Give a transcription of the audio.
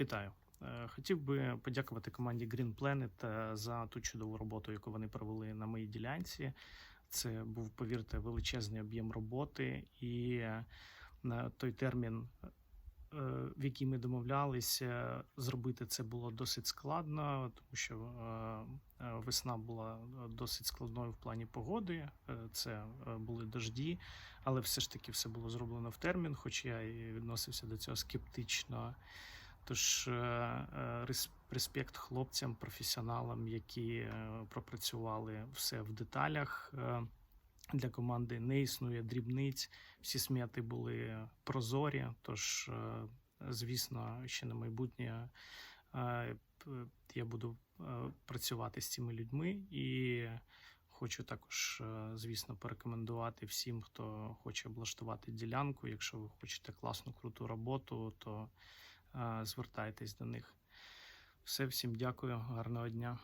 Вітаю. Е, Хотів би подякувати команді Green Planet е, за ту чудову роботу, яку вони провели на моїй ділянці. Це був, повірте, величезний об'єм роботи, і е, на той термін, е, в який ми домовлялися, зробити це було досить складно, тому що е, е, весна була досить складною в плані погоди. Е, Це е, були дожді, але все ж таки все було зроблено в термін, хоч я і відносився до цього скептично. Тож е, е, рес- респект хлопцям, професіоналам, які е, пропрацювали все в деталях. Для команди не існує дрібниць. Всі смети були прозорі. Тож, звісно, ще на майбутнє я буду працювати з цими людьми і хочу також, звісно, порекомендувати всім, хто хоче облаштувати ділянку. Якщо ви хочете класну круту роботу, то звертайтесь до них. Все, всім дякую, гарного дня.